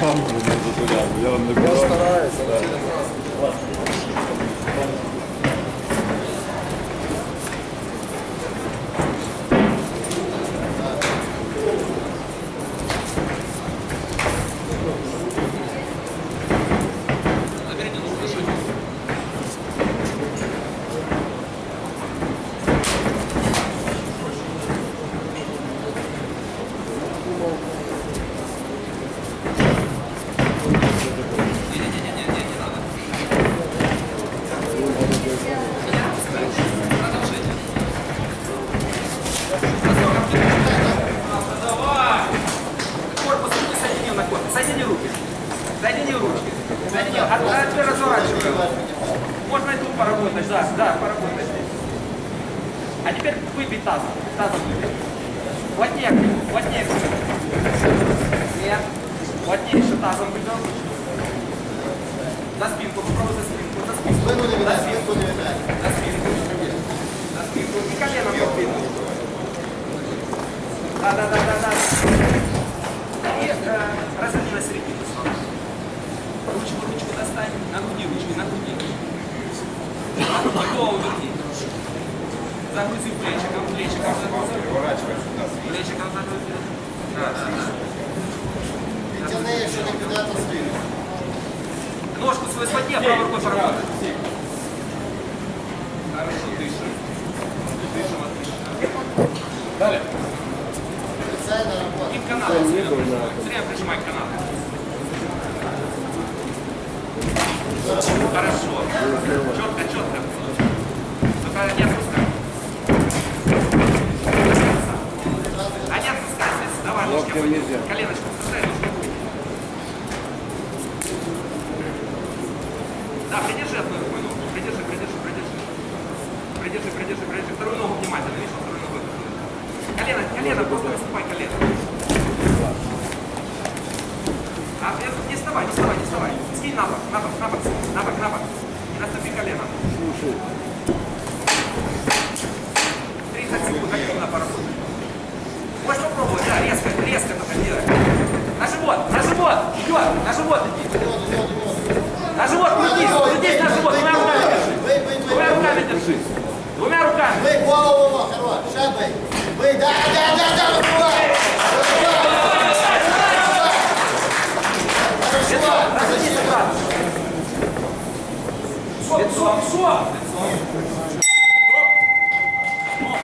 камеру не дозволяв. Я вам не бачу. Поработать, да, да, поработать. А теперь выпить тазом. Тазом выпить. Плотнее, плотнее. Нет. Плотнее еще тазом выпил. За спинку, попробуй за спинку, за спинку. За спинку. спинку не видать. За спинку. За спинку. И коленом подвинул. Да, да, да, да, да. И э, разверни на середину На ручки, на груди. На груди, голову верни. Загрузи плечиком, плечиком загрузи. Плечиком загрузи. Да, да, да. Тяни, якщо не піде, то спину. Ножку свою сводни, а правой рукой поработай. Хорошо, дышим. Дышим, отлично. Це на роботу. И канал. Зря прижимай к Хорошо. Четко, четко. Только не отпускай. А не отпускай. Давай, ножки. Коленочку вставляй. Да, придержи одной рукой ногу. Придержи, придержи, придержи. Придержи, придержи, придержи. Вторую ногу внимательно. Видишь, вторую ногу. Колено, колено, просто выступай колено. А, э, не вставай, не вставай, не вставай. Скинь на бок, на бок, на бок, на бок, на бок. И наступи коленом. 30 секунд активно поработай. Можешь попробовать, да, резко, резко только делай. На живот, на живот, идет, на живот иди. На живот крутись, крутись на живот, двумя руками держи. Двумя руками держи. Двумя руками. Бий, голову, хорош. Ще бий. Бий, да, да, да, да, Лицо, лицо.